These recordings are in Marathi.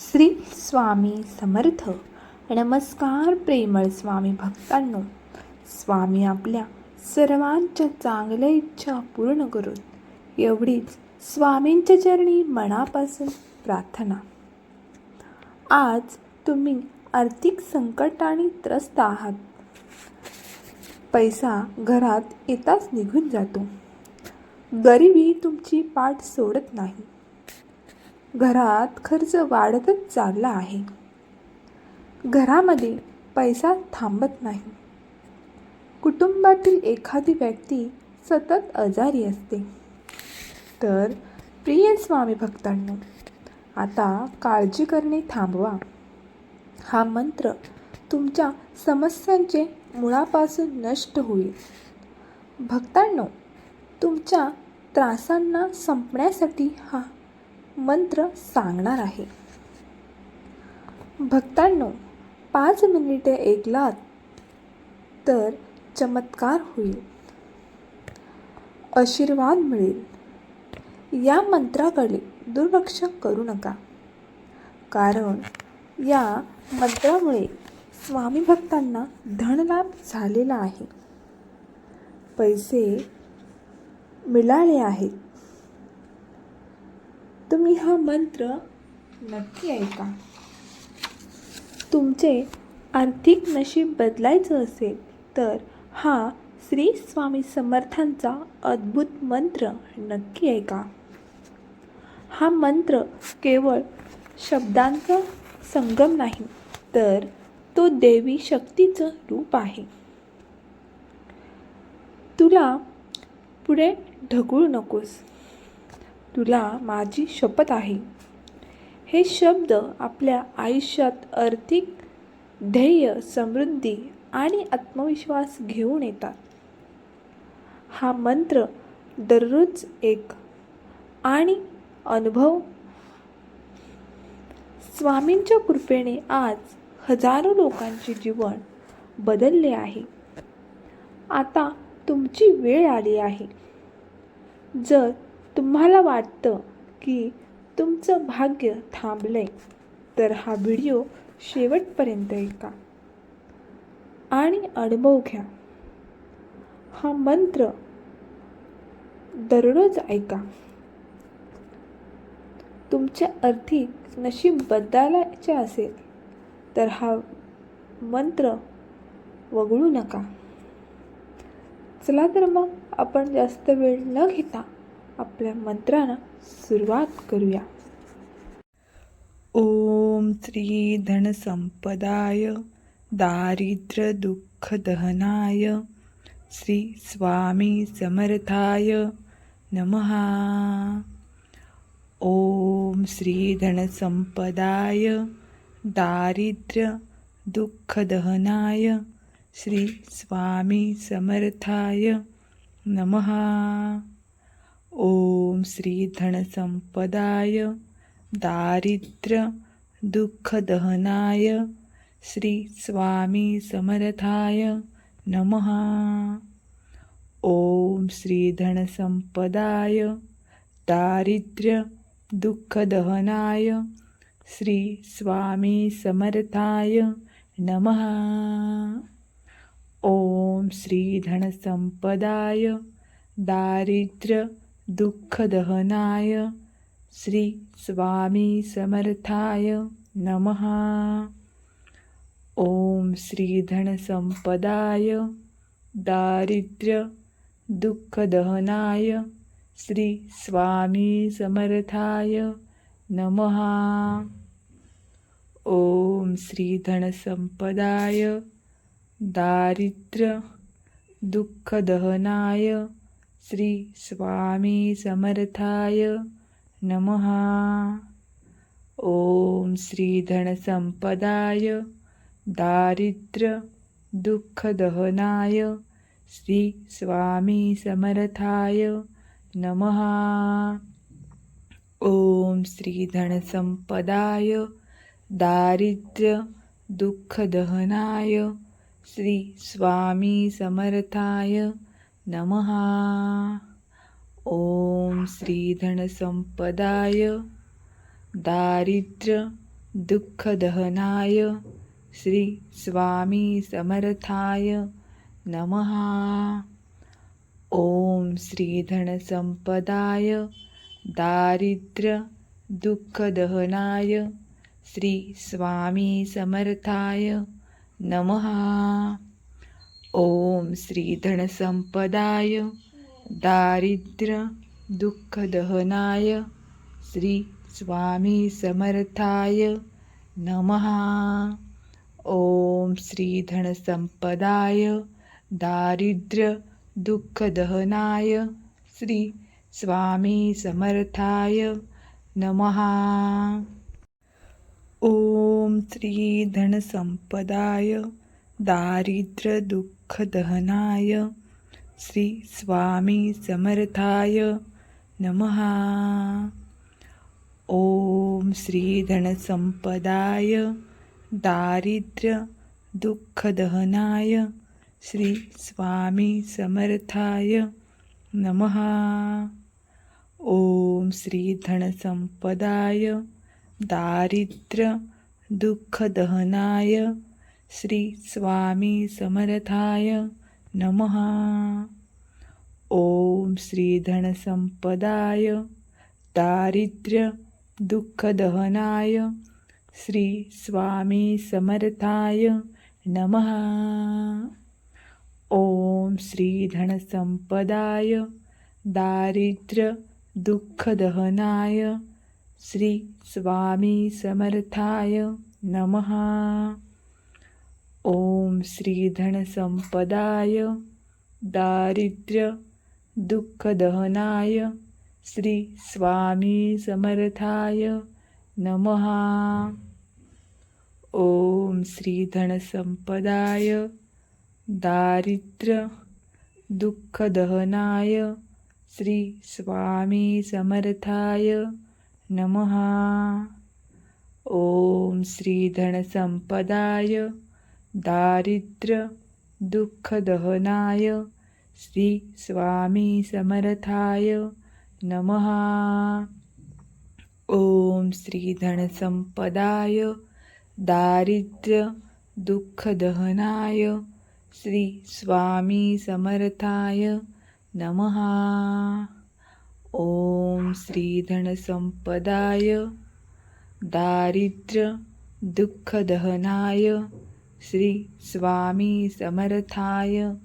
श्री स्वामी समर्थ. नमस्कार प्रेमळ स्वामी भक्तांनो. स्वामी आपल्या सर्वांच्या चांगल्या इच्छा पूर्ण करून एवढीच स्वामींच्या चरणी मनापासून प्रार्थना. आज तुम्ही आर्थिक संकटाने त्रस्त आहात. पैसा घरात येताच निघून जातो. गरिबी तुमची पाठ सोडत नाही. घरात खर्च वाढतच चालला आहे. घरामध्ये पैसा थांबत नाही. कुटुंबातील एखादी व्यक्ती सतत आजारी असते. तर प्रिय स्वामी भक्तांनो आता काळजी करणे थांबवा. हा मंत्र तुमच्या समस्यांचे मुळापासून नष्ट होईल. भक्तांनो तुमच्या त्रासांना संपण्यासाठी हा मंत्र सांगणार आहे. भक्तांनो पाच मिनिटे ऐकलात तर चमत्कार होईल. आशीर्वाद मिळेल. या मंत्राकडे दुर्लक्ष करू नका. कारण या मंत्रामुळे स्वामी भक्तांना धनलाभ झालेला आहे. पैसे मिळाले आहेत. तुम्ही हा मंत्र नक्की ऐका. तुमचे आर्थिक नशीब बदलायचं असेल तर हा श्री स्वामी समर्थांचा अद्भुत मंत्र नक्की ऐका. हा मंत्र केवळ शब्दांचा संगम नाही तर तो देवी शक्तीचं रूप आहे. तुला पुढे ढकलू नकोस. तुला माझी शपथ आहे. हे शब्द आपल्या आयुष्यात आर्थिक ध्येय समृद्धी आणि आत्मविश्वास घेऊन येतात. हा मंत्र दररोज एक आणि अनुभव. स्वामींच्या कृपेने आज हजारो लोकांचे जीवन बदलले आहे. आता तुमची वेळ आली आहे. जर तुम्हाला वाटतं की तुमचं भाग्य थांबलंय तर हा व्हिडिओ शेवटपर्यंत ऐका. आणि अनुभव घ्या. हा मंत्र दररोज ऐका. तुमचे आर्थिक नशीब बदलायचे असेल तर हा मंत्र वगळू नका. चला तर मग आपण जास्त वेळ न घेता आपल्या मंत्रानं सुरुवात करूया. ओम श्री धनसंपदाय दारिद्र्य दुःखदहनाय श्री स्वामी समर्थाय नमः. ओम श्री धनसंपदाय दारिद्र्य दुःखदहनाय श्री स्वामी समर्थाय नमः. ओम श्री धनसंपदाय दारिद्र्य दुःखदहनाय श्री स्वामी समर्थाय नमः। ओम श्री धनसंपदाय दारिद्र्य दुःखदहनाय श्री स्वामी समर्थाय नमः। ओम श्री धनसंपदाय दारिद्र्य दुःखदहनाय श्री स्वामी समर्थाय नमः। ओम श्रीधनसंपदाय दारिद्र्य दुःखदहनाय श्री स्वामी समर्थाय नमः। ओम श्रीधनसंपदाय दारिद्र्य दुःखदहनाय श्री स्वामी समर्थाय नमः. ओम श्री धनसंपदाय दारिद्र्य दुःखदहनाय श्री स्वामी समर्थाय नमः. ओम श्री धनसंपदाय दारिद्र्य दुःखदहनाय श्री स्वामी समर्थाय नमः। ओम श्रीधनसम्पदाय दारिद्र्य दुःखदहनाय श्री स्वामी समर्थाय नमः। ॐ श्रीधनसम्पदाय दारिद्र्य दुःखदहनाय श्री स्वामी समर्थाय नमः। ॐ श्रीधनसंपदाय दारिद्र्य दुःखदहनाय श्री स्वामी समर्थाय नमः। श्री धनसंपदाय दारिद्र्य दुःखदहनाय श्री स्वामी समर्थाय नमः। ॐ दुःख दुःखदहनाय श्री स्वामी समर्थाय नमः। ॐ श्रीधनसंपदाय दारिद्र्यदुःखदहनाय श्री स्वामी समर्थाय नमः। ॐ श्रीधनसंपदाय दारिद्र्यदुःखदहनाय श्री स्वामी समर्थाय नमः. ॐ श्रीधनसंपदाय दारिद्र्यदुःखदहनाय श्री स्वामी समर्थाय नमः. ॐ दारिद्र्य दारिद्र्यदुःखदहनाय श्री स्वामी समर्थाय नमः. ॐ श्रीधनसंपदाय दारिद्र्यदुःखदहनाय श्री स्वामी समर्थाय नमः। ॐ श्रीधनसंपदाय दारिद्र्यदुःखदहनाय श्री स्वामी समर्थाय नमः। ॐ दारिद्र्य दुःखदहनाय श्री स्वामी समर्थाय नमः। ॐ दारिद्र्य दुःखदहनाय श्री स्वामी समर्थाय नमः। ॐ दारिद्र्य दुःखदहनाय श्री स्वामी समर्थाय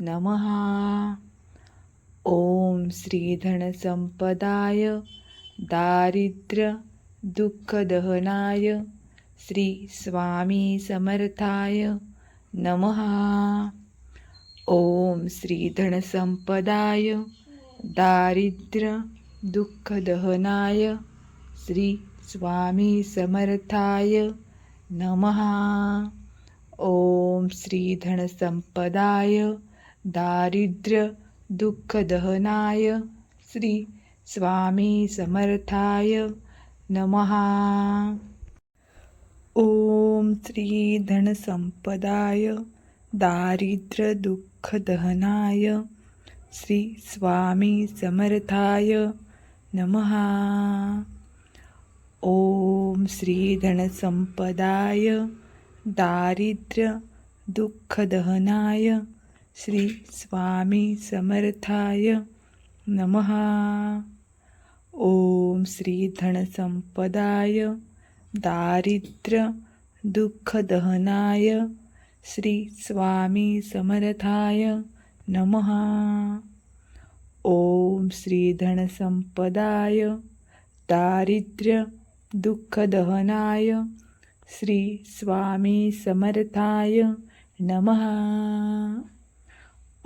नमः. ॐ श्रीधनसंपदाय दारिद्र्यदुःखदहनाय श्री स्वामी समर्थाय नमः. ॐ श्रीधनसंपदाय दारिद्र्यदुःखदहनाय श्री स्वामी समर्थाय नमः. ॐ दारिद्र्य दुःखदहनाय श्री स्वामी समर्थाय नमः। ॐ दारिद्र दारिद्र्यदुःखदहनाय श्री स्वामी समर्थाय नमः। ॐ दारिद्र्य दुःखदहनाय श्री स्वामी समर्थाय नमः। ॐ श्रीधनसम्पदाय दारिद्र्य दुःखदहनाय श्री स्वामी समर्थाय नमः। ॐ श्रीधनसम्पदाय दारिद्र्य दुःखदहनाय श्री स्वामी समर्थाय नमः.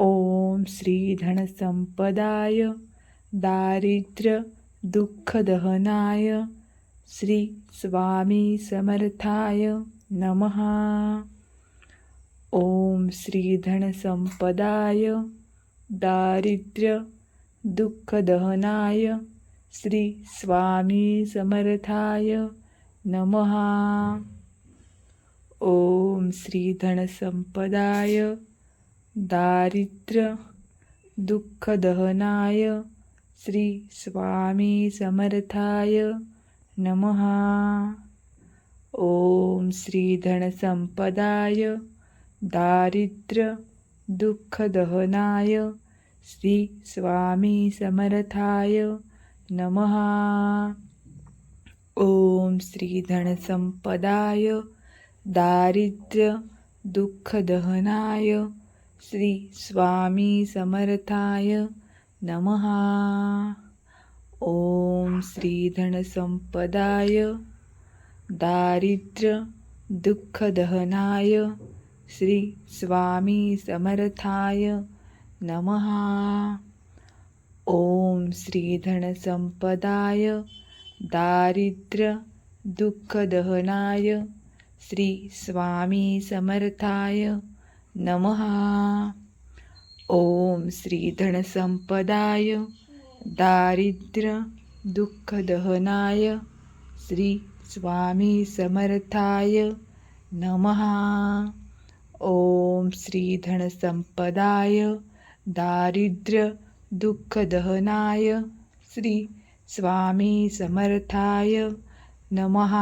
ॐ श्रीधनसंपदाय दारिद्र्यदुःखदहनाय श्री स्वामी समर्थाय नमः. ॐ श्रीधनसंपदाय दारिद्र्यदुःखदहनाय श्री स्वामी समर्थाय नमः। ॐ दारिद्र्य दुःखदहनाय श्री स्वामी समर्थाय नमः। ॐ श्रीधनसम्पदाय दारिद्र्य दुःखदहनाय श्री स्वामी समर्थाय ओम ॐ श्रीधनसम्पदाय दारिद्र्य दुःखदहनाय श्री स्वामी समर्थाय नमः। ॐ श्रीधनसम्पदाय दारिद्र्य दुःखदहनाय श्री स्वामी समर्थाय नमः। ॐ श्रीधनसम्पदाय दारिद्र्य दुःखदहनाय श्री स्वामी समर्थाय नमः। ॐ श्रीधनसंपदाय दारिद्र्य दुःखदहनाय श्री स्वामी समर्थाय नमः। ॐ श्रीधनसम्पदाय दारिद्र्य दुःखदहनाय श्री स्वामी समर्थाय नमः.